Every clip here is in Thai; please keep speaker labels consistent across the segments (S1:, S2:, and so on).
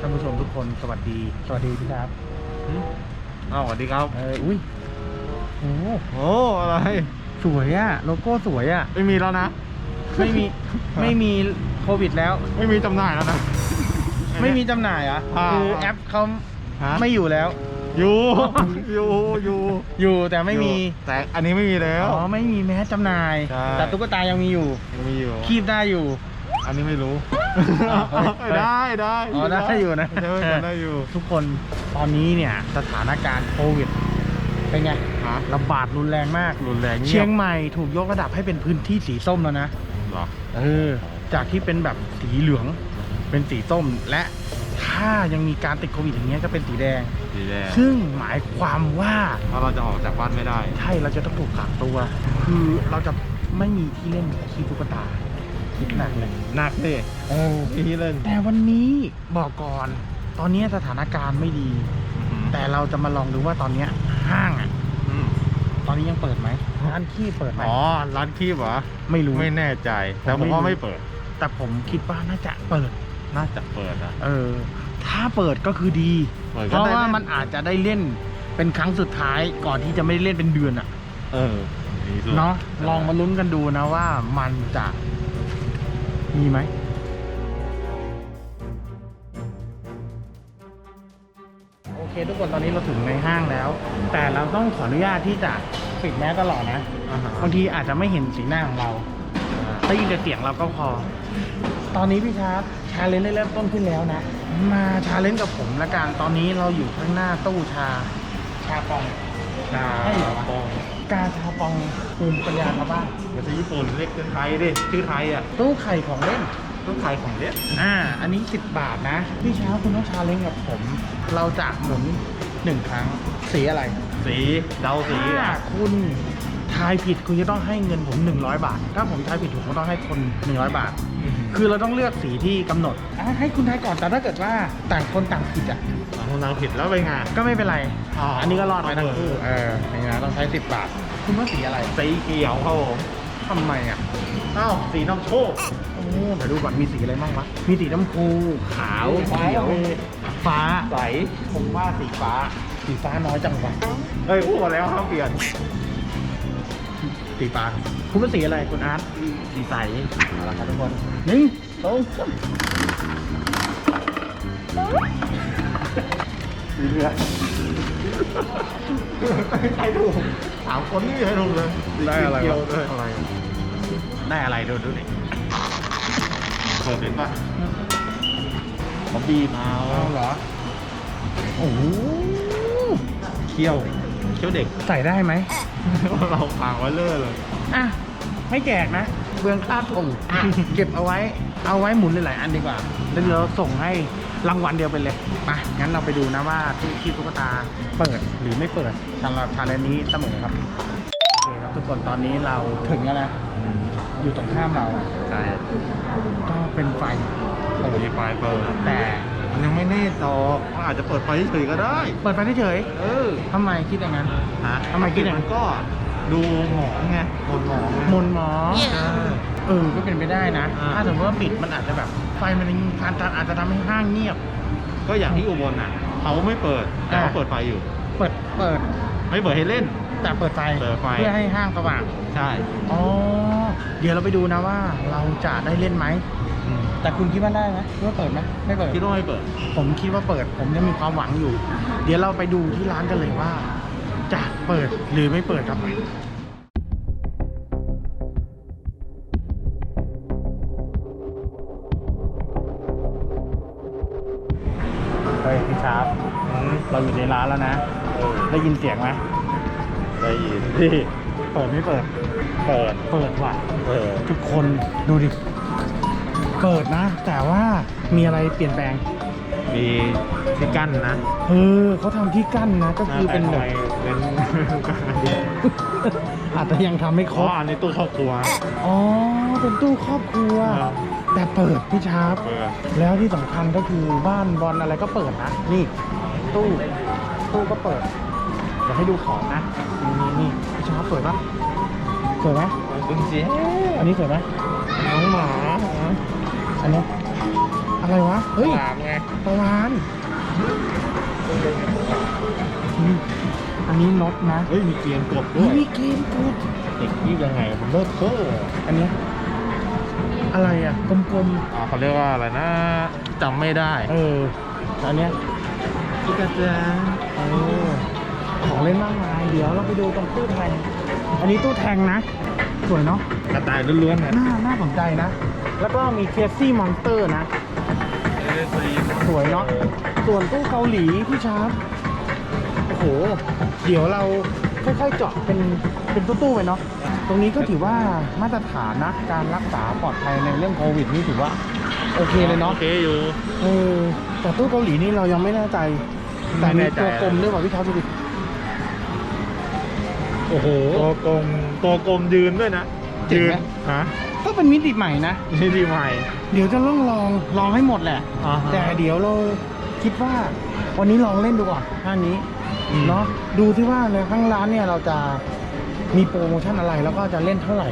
S1: ท่านผู้ชมทุกคนสวัสดี สวัสดีพี่ครับ
S2: อ้าวสวัสดีครับ
S1: เอออุ้ยโอ้
S2: โอ้อะไร
S1: สวยอะโลโก้สวยอะ
S2: ไม่มีแล้วนะ
S1: ไม่มี ไม่มีโควิดแล้ว
S2: ไม่มีจำหน่ายแล้วนะ
S1: ไม่มีจำหน่ายเหรอะ
S2: อ่า
S1: คือแอปเขา
S2: ฮะ
S1: ไม่อยู่แล้ว
S2: อยู่อยู่อยู่
S1: อยู่แต่ไม่มี
S2: อยู่แต่อันนี้ไม่มีแล้ว
S1: อ๋อ ไม่มีแมสจำหน่าย
S2: ใช่
S1: แต่ตุ๊กตายังมีอยู่
S2: ยังมีอยู่
S1: คีบได้อยู่
S2: อันนี้ไม่รู้
S1: อ้าวเฮ้ย
S2: ได้ได้
S1: อ๋อได้อยู่นะ
S2: ใช่ได้อยู่
S1: ทุกคนตอนนี้เนี่ยสถานการณ์โควิดเป็นไง
S2: ฮะ
S1: ระบาดรุนแรงมาก
S2: รุนแรง
S1: เชียงใหม่ถูกยกระดับให้เป็นพื้นที่สีส้มแล้วนะ
S2: เหรอ
S1: เออ จากที่เป็นแบบสีเหลือง เป็นสีส้มและถ้ายังมีการติดโควิดอย่างเงี้ยก็เป็นสีแดง
S2: สีแดง
S1: ซึ่งหมายความว่า
S2: เพราะเราจะออกจากบ้านไม่ได้
S1: ใช่ เราจะต้องถูกกักตัว คือเราจะไม่มีที่เล่นที่ตุ๊กตา คิดหนักเลย
S2: หนักดิ
S1: เออ
S2: พี่เล่น
S1: แต่วันนี้บอกก่อน ตอนนี้สถานการณ์ไม่ดี แต่เราจะมาลองดูว่าตอนเนี้ยห้างอะ
S2: อืม
S1: ตอนนี้ยังเปิดไหมร้านที่เปิดไหม
S2: อ๋อร้านคีบเหรอ
S1: ไม่รู้
S2: ไม่แน่ใจ แต่
S1: ผม
S2: ผ
S1: ไม่
S2: มว่า
S1: รู้
S2: ไม่เปิด
S1: แต่ผมคิดว่าน่าจะเปิด
S2: น่าจะเปิดอะ
S1: เออ ถ้าเปิดก็คือดี
S2: เปิด
S1: เพ
S2: ก็
S1: ราะ
S2: ได้
S1: ว่า
S2: เล่น
S1: มันอาจจะได้เล่นเป็นครั้งสุดท้ายก่อนที่จะไม่ได้เล่นเป็นเดือนอะ
S2: เออมีส่ว
S1: เนาะลองมาลุ้นกันดูนะว่ามันจะ มีไหมโอเคทุกคนตอนนี้เราถึงในห้างแล้ว แต่เราต้องขออนุญาตที่จะปิดแมสตลอดนะ
S2: อ่าฮะ
S1: บางทีอาจจะไม่เห็นสีหน้าของเราได้ยินแต่เสียงเราก็พอ ตอนนี้พี่ชาร์ปชาเลนจ์ได้เริ่มต้นขึ้นแล้วนะ มาชาเลนจ์กับผมละกันตอนนี้เราอยู่ข้างหน้าตู้ชาชาปอง
S2: ชา
S1: ใช่เหรอวะ
S2: ปอง
S1: กาชาปองภูมิปัญญาชาวบ้าน
S2: ภาษาญี่ปุ่นเรียกเป็นไทยดิชื่อไทยอะ
S1: ตู้ไข่ของเล่น
S2: ต้องไทยของเด็ด
S1: อ่า อันนี้ 10 บาทนะ พี่เช้าคุณต้องชาเลนจ์กับผม เราจะหมุนหนึ่งครั้ง สีอะไร
S2: สี เดาสี
S1: ถ้า
S2: อะ
S1: คุณ ทายผิดคุณจะต้องให้เงินผม 100 บาท ถ้าผมทายผิดถูกผมต้องให้คน 100 บาท คือเราต้องเลือกสีที่กำหนดอะให้คุณทายก่อนแต่ถ้าเกิดว่าต่างคนต่างผิดอะ
S2: ของนางผิดแล้วไปไง
S1: ก็ไม่เป็นไร
S2: อ๋ออั
S1: อันนี้ก็รอดไปทั้งคู่
S2: เอ
S1: เออนี่นะต้องใช้ 10 บาท คุณว่าสีอะไร
S2: สีเขียวครับผม
S1: ทำไมอะ
S2: อ้าว สีน้ำโชค
S1: โอ้เดี๋ยวดูก่อนมีสีอะไรบ้างวะ มีสีน้ำพูขาว
S2: ฟ้า
S1: เขียว ฟ้า
S2: ใส
S1: ผมว่าสีฟ้า สีฟ้าน้อยจังวะ
S2: เฮ้ยพูดมาแล้วห้ามเปลี่ยน
S1: สีฟ้าคุณว่าสีอะไรคุณอาร์ต
S2: สีใส
S1: เอาละครับทุกคนหนึ่งสองสาม
S2: สีเหลืองใครถูกถามคนนี่ใครถูกเลย
S1: ได้อะไร
S2: เขียว
S1: วะ
S2: เลย
S1: อะไรได้อะไรดูดูดิ
S2: เปิดเป็นปะเขาบีมา
S1: เอาเหรอ โอ้โห
S2: เคี่ยว เคี่ยวเด็ก
S1: ใส่ได้ไหม
S2: เราขางไว้เลยเลย
S1: อะ ไม่แจกนะ เบืองค่าส่งอะเก็บเอาไว้ เอาไว้หมุนหลายๆอันดีกว่า แล้วเดี๋ยวเราส่งให้รางวัลเดียวไปเลยมางั้นเราไปดูนะว่าที่ที่ตุ๊กตาเปิดหรือไม่เปิดสำหรับชาเลนจ์นี้เสมอครับโอเคครับทุกคนตอนนี้เราถึงแล้วนะ อยู่ตรงข้ามเรา
S2: ใช่
S1: ก็เป็นไฟ
S2: โอ้ยไฟเปิด
S1: แต่
S2: มันยังไม่แน่ต่อมันอาจจะเปิดไฟเฉยๆก็ได้
S1: เปิดไฟเฉย
S2: เออ
S1: ๆทำไมคิดอย่างนั้น
S2: ฮะ
S1: ทำไมคิดอย่างนั้
S2: มัน นก็ดูหมองไงหมนหมองไง
S1: มนหมอ
S2: ใช่
S1: เออ ก็เป็นไปได้นะ
S2: อ่า
S1: ถ้าสมมติว่าปิดมันอาจจะแบบ ไฟมันอาจจะอาจจะทำให้ห้างเงียบ
S2: ก็อย่างที่อุบลน่ะเขาไม่เปิดแต่เขา
S1: อ่า
S2: เปิดไฟอยู่
S1: เปิด เปิด
S2: ไม่เปิดให้เล่น
S1: แต่เปิดไฟ
S2: เปิดไฟ
S1: เพื่อให้ห้างสว่าง
S2: ใช่
S1: อ๋อ เดี๋ยวเราไปดูนะว่าเราจะได้เล่นไหม แต่คุณคิดว่าได้ไหมคิดว่าเปิดไหมไม่เปิด
S2: คิดว่าไม่เปิด
S1: ผมคิดว่าเปิด ผมยังมีความหวังอยู่ เดี๋ยวเราไปดูที่ร้านกันเลยว่า จะเปิดหรือไม่เปิดครับเฮ้ยพี่ชาร์ปเราอยู่ในร้านแล้วนะ
S2: เออ
S1: ได้ยินเสียงไหม
S2: ได้ยินที่
S1: เปิดไม่เปิด
S2: เปิด
S1: เปิดว่ะ
S2: เออ
S1: ทุกคนดูดิ เปิดนะ แต่ว่ามีอะไรเปลี่ยนแปลง
S2: มีที่กั้นนะ
S1: เออเขาทำที่กั้นนะก็คือเป็นแบบ
S2: เป็น
S1: อาจจะยังทำไม่คร
S2: อ๋อบอันนี้ตู้ครอบครัว
S1: อ๋อเป็นตู้ครอบครัว
S2: ครับ
S1: แต่เปิดพี่ชาร์ป
S2: เปิด
S1: แล้วที่สำคัญก็คือบ้านบอลอะไรก็เปิดนะนี่ ตู้ตู้ก็เปิดเดี๋ยวให้ดูของนะนี่นี่นี่พี่ชาร์ปสวยปะสวยไหม
S2: คุณเจ๊
S1: อันนี้สวยไหม
S2: น้องหมา
S1: อันเนี้ยอะไรวะ เฮ้ย
S2: ฉลามไง
S1: ปลาวานอืมอันนี้รถนะ
S2: เฮ้ย มีเกียร์กบด้
S1: นี่
S2: วย
S1: มีเกมกูด
S2: เด็กนี่ยังไงมันเลิศเทอ
S1: อันเนี้ยอะไรอะ กลม
S2: อ่าเขาเรียกว่าอะไรนะจำไม่ได้
S1: ๆ เออ อันเนี้ย
S2: อีกาจา
S1: เออของเล่นมากมาย เดี๋ยวเราไปดูตรงตู้แทง อันนี้ตู้แทงนะ สวยเนาะ
S2: กระต่ายล้วนๆนะ
S1: น่า น่าสนใจนะ แล้วก็มีเคซี่มอนสเตอร์นะ สวยเนาะส่วนตู้เกาหลีพี่ชาร์ปโอ้โห เดี๋ยวเราค่อยๆเจาะเป็นเป็นตู้ๆไปเนาะตรงนี้ก็ถือว่ามาตรฐานนะการรักษาปลอดภัยในเรื่องโควิดนี่ถือว่าโอเคเลยเนาะ
S2: โอเคอยู่
S1: เออแต่ตู้เกาหลีนี่เรายังไม่แน่ใจ แต่
S2: ไม่
S1: มี
S2: แน่ใจ
S1: ตัวกลมด้วยว่ะพี่ชาร์ปดูดิโอ้โห
S2: ตัวกลมตัวกลมยืนด้วยนะ
S1: เจ๋งไหม
S2: ฮะ
S1: ก็เป็นมิติใหม่นะ
S2: นี่ดีใหม่
S1: เดี๋ยวจะลองลองลองให้หมดแหละ
S2: อ่าฮะ
S1: แต่เดี๋ยวเราคิดว่า วันนี้ลองเล่นดูก่อนท่านี้
S2: อืม
S1: เนาะดูที่ว่าในข้างร้านเนี่ยเราจะมีโปรโมชั่นอะไรแล้วก็จะเล่นเท่าไหร่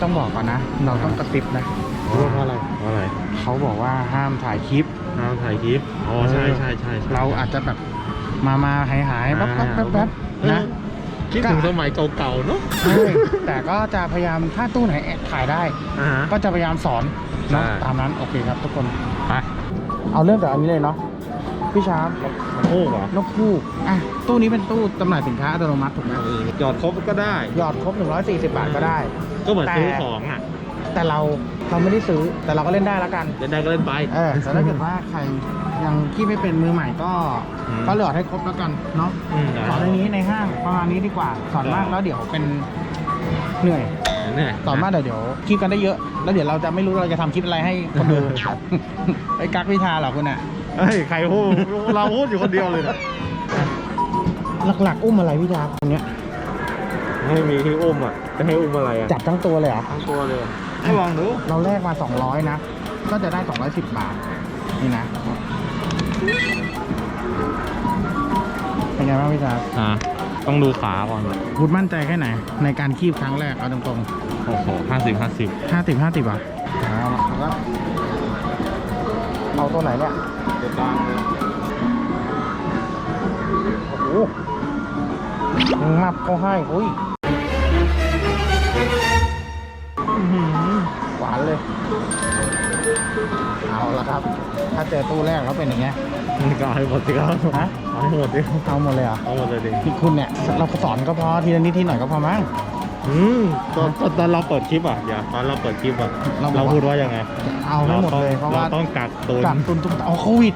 S1: ต้องบอกก่อนนะ เราต้องกระติบนะ
S2: เพราะอะไรเพราะอะไร
S1: เขาบอกว่าห้ามถ่ายคลิป
S2: น้ำถ่ายคลิป อ๋อ ใช่ใช่ใช่ใช่
S1: เราอาจจะแบบมามาหายหายๆแป๊บแป๊บแป๊บแป๊บนะ
S2: คิดถึงสมัยเก่าๆเนาะ
S1: ใช่แต่ก็จะพยายามถ้าตู้ไหนแอบถ่ายได้
S2: อ่าฮะ
S1: ก็จะพยายามสอนเนาะ
S2: ใช่
S1: ตามนั้นโอเคครับทุกคน
S2: ไป
S1: เอาเริ่มจากอันนี้เลยเนาะพี่ชาร์ป
S2: มันโอ้เหรอน
S1: กคู่อะตู้นี้เป็นตู้จำหน่ายสินค้าอัตโนมัติถูกไหม
S2: หยอดครบก็ได้
S1: หยอดครบ 140 บาทก็ได้
S2: ก็เหมือนซื้อ
S1: แต่
S2: ของอะ
S1: แต่เรา เราไม่ได้ซื้อแต่เราก็เล่นได้แล้วกัน
S2: เล่นได้ก็เล่นไป
S1: เออแต่ถ้าเกิดว่าใครยังที่ไม่เป็นมือใหม่ก็
S2: อืม
S1: ก็หยอดให้ครบแล้วกันเนาะ
S2: อืมได้
S1: สอนในนี้ในห้างประมาณนี้ดีกว่าสอนมากแล้วเดี๋ยวเป็นเหนื่อย
S2: เนี่ย
S1: สอนมากเดี๋ยวเดี๋ยวคลิปกันได้เยอะ แล้วเดี๋ยวเราจะไม่รู้เราจะทำคลิปอะไรให้คนดู ไอ้กักวิชาเหรอคุณอะ
S2: เฮ้ยใครพูดเราพูดอยู่คนเดียวเลยนะ
S1: หลักๆ อุ้มอะไรพี่ชาร์ปตรงเนี้ย
S2: ไม่มีที่อุ้มอะจะให้อุ้มอะไรอะ
S1: จับทั้งตัวเลยเหรอ
S2: ทั้งตัวเลยให้ลองดู
S1: เราแลกมา 200 นะ ก็จะได้ 210 บาท นี่นะ เป็นไงบ้างพี่ชาร์
S2: อ่าต้องดูขาก่อน
S1: พูดมั่นใจแค่ไหน ในการคีบครั้งแรกเอาตรง
S2: โอ้โหห้าสิบห้าสิบ
S1: ๆ50 50อะเอาละครับเอาตัวไหนเนี่ย
S2: ตัวกลางเลย
S1: โอ้โหยังมับเขาให้อุ้ย เลย เอาละครับ ถ้าเจอตู้แรกแล้วเป็นอย่างเงี้ย
S2: มันก็เอาให้หมดสิครับ
S1: ฮะ
S2: เอาให้หมดดิ
S1: เอาหมดเลยเหรอ
S2: เอาหมดเลยดิ
S1: ที่คุณเนี่ยเราสอนก็พอทีละนิดทีหน่อยก็พอมั้ง
S2: อืมตอนตอนตอนเราเปิดคลิปอะเดี๋ยวตอนเราเปิดคลิปอะ
S1: เราบอก
S2: เราพูดว่ายังไง
S1: เอาให้หมดเลยเพราะว่า
S2: ต้องกักตุน
S1: กักตุนตุ๊กตาเอาโควิด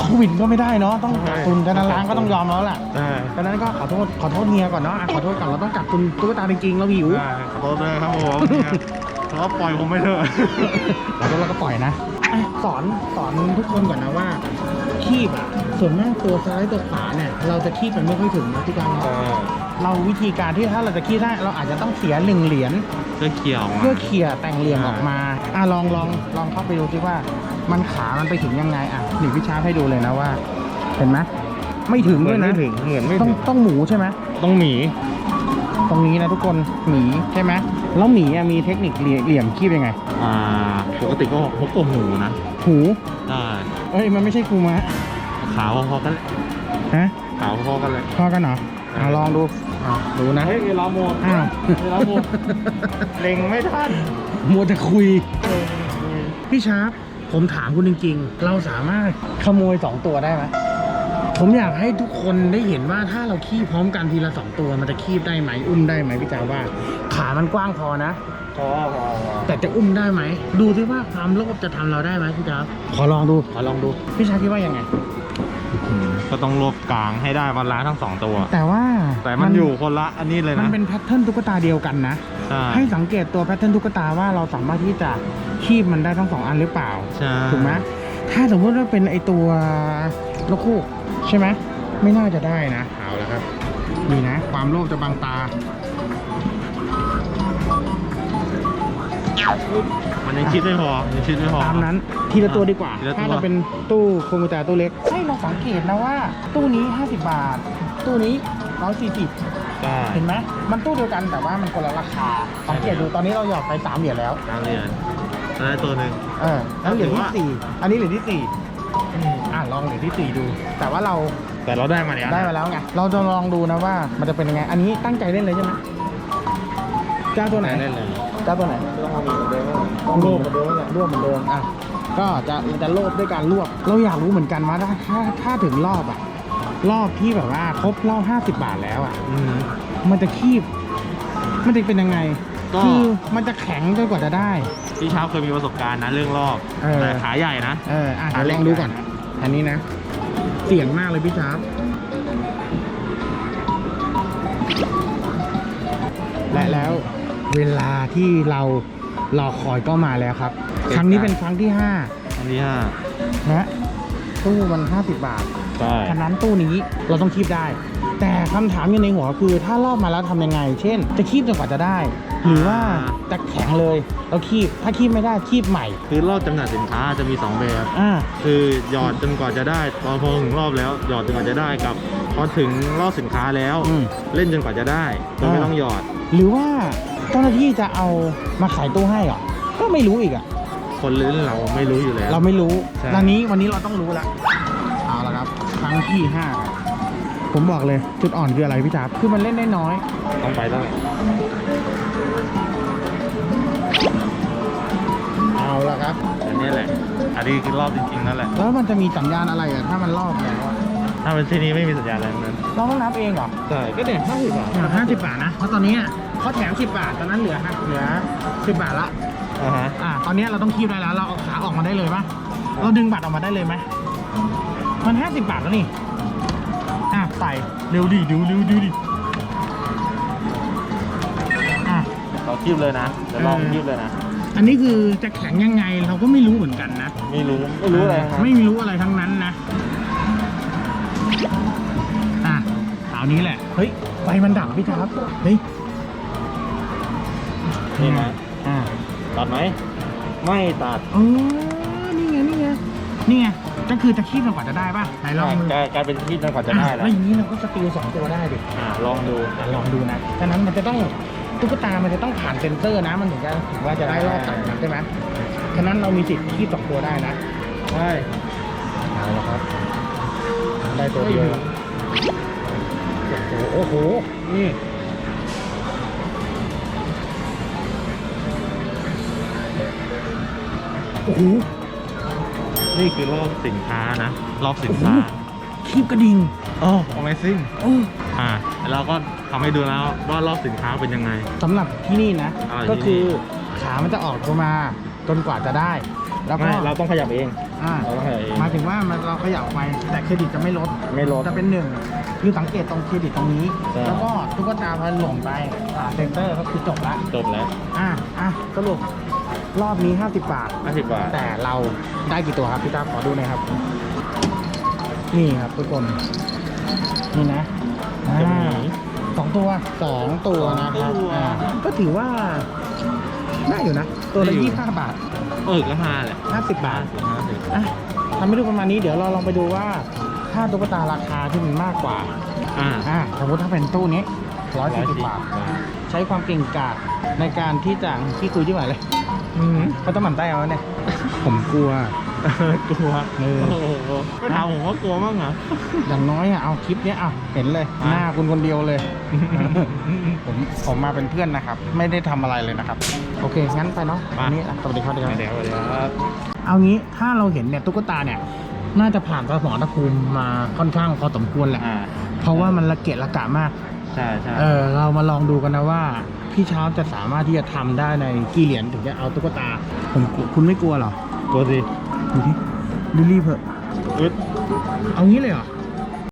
S1: โควิดก็ไม่ได้เนาะต้องกักตุนกันนะร้านก็ต้องยอมแล้วแหละ
S2: ใช่
S1: ดังนั้นก็ขอโทษขอโทษเฮียก่อนเนาะอะขอโทษก่อนเราต้องกักตุนตุ๊กตาจริงๆเราหิว
S2: ใช่ขอโทษด้วยครับผมเนี่ยเพราะ ว่าปล่อยผมไม่เถอะ
S1: เราก็เราก็ปล่อยนะอะสอนสอนทุกคนก่อนนะว่า คีบอะส่วนมากตัวซ้ายตัวขวาเนี่ยเราจะคีบมันไม่ค่อยถึงนะที่การเราเราวิธีการที่ถ้าเราจะคีบได้เราอาจจะต้องเสียหนึ่งเหรียญ
S2: เสื้อเขียว
S1: เพื่อเคลียร์แต่งเหลี่ยมออกมา อะลองลองลองเข้าไปดูซิว่า มันขามันไปถึงยังไง อะหนิพี่ชาร์ปให้ดูเลยนะว่า เห็นไหมไม่ถึง
S2: เหมื
S1: ด้
S2: อ
S1: วนย
S2: ไม่
S1: นะ
S2: ถึงเหมือนไม่
S1: ต้อง
S2: ถึง
S1: ต้องหมูใช่ไหม
S2: ต้องหมี
S1: ตรงนี้นะทุกคนหมีใช่ไหม แล้วหมีอะมีเทคนิคเหลี่ยเหลี่ยมคีบยังไง
S2: อ่าปกติก็พบกับหูนะ
S1: หู
S2: ได้
S1: เอ้ยมันไม่ใช่คูมะ
S2: ขาวพอๆกันแหละ
S1: ฮะ
S2: ขาวพอๆกันเลย
S1: พอกันเหรออะลองดูอะดูนะ
S2: เฮ้ยเวลาหมด
S1: อ้าว
S2: เวลาหมดเล็งไม่ทัน
S1: มัวแต่คุย พี่ชาร์ปผมถามคุณจริงๆ เราสามารถขโมยสองตัวได้ไหม ผมอยากให้ทุกคนได้เห็นว่าถ้าเราขี้พร้อมกันทีละสองตัวมันจะคีบได้ไหมอุ้มได้ไหมพี่จาว่า ขามันกว้างพอนะ
S2: พอพอพอ
S1: แต่จะอุ้มได้ไหม ดูที่ว่าความโลภจะทำเราได้ไหมพี่จาขอลองดูขอลองดูพี่ชาร์ปคิดว่ายังไง
S2: ก็ต้องรวบกลางให้ได้บาลานซ์ทั้งสองตัว
S1: แต่ว่า
S2: แต่มันอยู่คนละอันนี้เลย
S1: มัน
S2: นะ
S1: เป็นแพทเทิร์นตุ๊กตาเดียวกันนะ
S2: ใช่
S1: ให้สังเกตตัวแพทเทิร์นตุ๊กตาว่าเราสามารถที่จะคีบมันได้ทั้งสองอันหรือเปล่า
S2: ใช่
S1: ถูกไหมถ้าสมมติว่าเป็นไอตัวนกคู่ ใช่ไหมไม่น่าจะได้นะเอาละครับนี่นะ ความโลภจะบังตา
S2: มันยังคิดไม่พอยังคิดไม่พอ
S1: ตามนั้นทีละตัวดีกว่า
S2: ทีละตัว
S1: ถ้าเราเป็นตู้คอมพิวเตอร์ตู้เล็กให้เราสังเกตนะว่า ตู้นี้ 50 บาท ตู้นี้ 140
S2: ใช่
S1: เห็นไหมมันตู้เดียวกันแต่ว่ามันคนละราคา สังเกตดูตอนนี้เราหยอดไป 3 เหรียญแล้ว
S2: การเรียนได้ตัวหนึ่ง
S1: เออแล้วเหรียญ
S2: ถือ
S1: ที่
S2: ว่า
S1: สี่อันนี้เหรียญที่สี่ อะลองเหรียญที่สี่ดู แต่ว่าเรา
S2: แต่เราได้มาแล้ว
S1: ได้มาแล้วไงเราจะลองดูนะว่ามันจะเป็นยังไง อันนี้ตั้งใจเล่นเลยใช่ไหมเจ้าตัวไหน
S2: เล่นเลย
S1: เจ้าตัวไหน
S2: ต้องมีเหมือนเดิม
S1: ต้องรวบเหมือนเดิมรวบเหมือนเดิมอะก็จะจะรวบด้วยการรวบเราอยากรู้เหมือนกันว่าถ้าถ้าถ้าถึงรอบอะรอบที่แบบว่าครบรอบห้าสิบบาทแล้วอะ
S2: อืม
S1: มันจะคีบ มันจะเป็นยังไง
S2: ก็
S1: คือมันจะแข็งจนกว่าจะได้
S2: พี่เช้าเคยมีประสบการณ์นะเรื่องรอบ
S1: เออ
S2: แต่ขาใหญ่นะ
S1: เอออะเดี๋ยวลองดูก่อน อันนี้นะ เสียงมากเลยพี่ชาร์ปและแล้วเวลาที่เรารอคอยก็มาแล้วครับ ครั้งนี้เป็นครั้งที่ห้า
S2: อันนี้ห้า
S1: นะ ตู้มัน 50 บาท
S2: ใช่
S1: ฉะนั้นตู้นี้เราต้องคีบได้ แต่คำถามอยู่ในหัวคือถ้ารอบมาแล้วทำยังไง เช่น จะคีบจนกว่าจะได้ หรือว่าจะแข็งเลยแล้วคีบถ้าคีบไม่ได้คีบใหม่
S2: คือรอบจำหน่ายสินค้าจะมีสองแบบ
S1: อ่า
S2: คือหยอดจนกว่าจะได้พอพอถึงรอบแล้ว หยอดจนกว่าจะได้กับพอถึงรอบสินค้าแล้ว
S1: อืม
S2: เล่นจนกว่าจะได้โดยไม่ต้องหยอด
S1: หรือว่าเจ้าหน้าที่จะเอามาขายตู้ให้เหรอก็ไม่รู้อีกอะ
S2: คนเล่นเราไม่รู้อยู่แล้ว
S1: เราไม่รู้
S2: ใช่
S1: ตอนนี้วันนี้เราต้องรู้แล้วเอาละครับ ครั้งที่ห้าครับผมบอกเลยจุดอ่อนคืออะไรพี่จ๋าคือมันเล่นได้น้อย
S2: ต้องไปแล้ว
S1: เอาละครับ
S2: อันนี้แหละ อันนี้คือรอบจริงๆนั่นแหละ
S1: แล้วมันจะมีสัญญาณอะไรอะถ้ามันรอบแล้วอะ
S2: ถ้าเป็นที่นี้ไม่มีสัญญาณอะไรทั้งนั้น
S1: เราต้องนับเองเหรอ
S2: ใช่ก็เนี่ยห้าสิบบาท
S1: ห้าสิบบาทนะ เพราะตอนนี้อะเขาแถมสิบบาท ตอนนั้นเหลือฮะเหลือสิบบาทละ
S2: อ่าฮะ
S1: อ่าตอนนี้เราต้องคีบได้แล้วเราเอาขาออกมาได้เลยปะเราดึงบัตรออกมาได้เลยไหมมันห้าสิบบาทแล้วนี่อะใส่เร็วดิดูเร็วดูดิอะ
S2: เราคีบเลยนะเดี๋ยวลอง
S1: เออ
S2: คีบเลยนะ
S1: อันนี้คือจะแข็งยังไงเราก็ไม่รู้เหมือนกันนะ
S2: ไม่รู้ ไม่รู้อะไรทั้งนั้น
S1: ไม่รู้อะไรทั้งนั้นนะอะเอานี้แหละ เฮ้ยไฟมันดับพี่ครับ เฮ้ย
S2: นี่นะ
S1: อ่า
S2: ตัดไหม ไม่ตัด
S1: เออนี่ไงนี่ไงนี่ไงก็คือจะคีบจนกว่าจะได้ป่ะไหนลองดู
S2: กลายกลายเป็นคีบจนกว่าจะได้
S1: อะ
S2: แล้ว
S1: แล้วอย่างนี้เราก็สติลสองตัวได้ดิ
S2: อ่าลองดู
S1: อะลองดูนะฉะนั้นมันจะต้องตุ๊กตา มันจะต้องผ่านเซ็นเซอร์นะ มันถึงจะถึงว่าจะได้รอบตัดมันใช่ไหมฉะนั้นเรามีสิทธิ์คีบสองตัวได้นะ
S2: ใช่
S1: เอาละครับ ได้ตัวเดียวละโอ้โหโอ้โหนี่ อ้โห
S2: นี่คือรอบสินค้านะ รอบสินค้า
S1: คีบกระดิ่ง
S2: โอ้ Amazing
S1: โอ้
S2: อ่าแล้วเราก็ทำให้ดูแล้วว่ารอบสินค้าเป็นยังไง
S1: สำหรับที่นี่นะ
S2: อ่า
S1: ก็
S2: ที่นี่
S1: คือขามันจะออกตัวมาจนกว่าจะได้ แล้วก็
S2: ไม่เราต้องขยับเอง
S1: อ่า
S2: เราต้องขยับเอง
S1: หมายถึงว่ามันเราขยับออกไปแต่เครดิตจะไม่ลด
S2: ไม่ลด
S1: จะเป็นหนึ่งคือสังเกตตรงเครดิตตรงนี้
S2: ใช่
S1: แล้วก็ตุ๊กตาพอหล่นไปอ่าเซนเตอร์ก็คือจบละ
S2: จบแล้ว
S1: อะอะสรุป รอบนี้ 50 บาท
S2: 50 บาท
S1: แต่เราได้กี่ตัวครับพี่ตาขอดูหน่อยครับ นี่ครับทุกคน นี่นะอ่า
S2: จะมี
S1: สองตัวสองตัวนะครับ
S2: สองตัว
S1: อ่าก็ถือว่าได้อยู่นะ ตัวละ
S2: ได้อยู่
S1: ยี่ห้าบาท
S2: เออก็ห้าแหละ
S1: ห้าสิบบาท
S2: ห้าสิบ
S1: อะทำให้ดูประมาณนี้เดี๋ยวเราลองไปดูว่า ถ้าตุ๊กตาราคาที่มันมากกว่า
S2: อ่า
S1: อ่าสมมติถ้าเป็นตู้นี้ ร้อยสี่สิบบาท ใช้ความเก่งกาจในการที่จะที่คุยที่ไหนเลย
S2: อืม
S1: เขาต้องหมั่นไส้เอาเนี่ย ผมกลัว
S2: กลัว
S1: เออ
S2: โอ้โหไม่ถามผมว่ากลัวมั้งเหรอ
S1: อย่างน้อยอะเอาคลิปเนี้ยเอาเห็นเลย
S2: อะ
S1: หน้าคุณคนเดียวเลย ผมผมมาเป็นเพื่อนนะครับ ไม่ได้ทำอะไรเลยนะครับ โอเค งั้นไปเนาะ
S2: มา
S1: อันนี้อะสวัสดีครับสวัสดีครับ
S2: เดี๋ยวเดี๋ยวครับ
S1: เอางี้ถ้าเราเห็นเนี่ยตุ๊กตาเนี่ยน่าจะผ่านสมรภูมิมาค่อนข้างพอสมควรแหละ
S2: อ่า
S1: เพราะว่ามันละเกียดละกะมาก
S2: ใช่ใช่
S1: เออเรามาลองดูกันนะว่า พี่เช้าจะสามารถที่จะทำได้ในกี่เหรียญถึงจะเอาตุ๊กตาผมกลัวคุณไม่กลัวเหรอ
S2: กลัวสิ
S1: ดูที่รีบๆเถอะ
S2: อึด
S1: เอางี้เลยเหรอ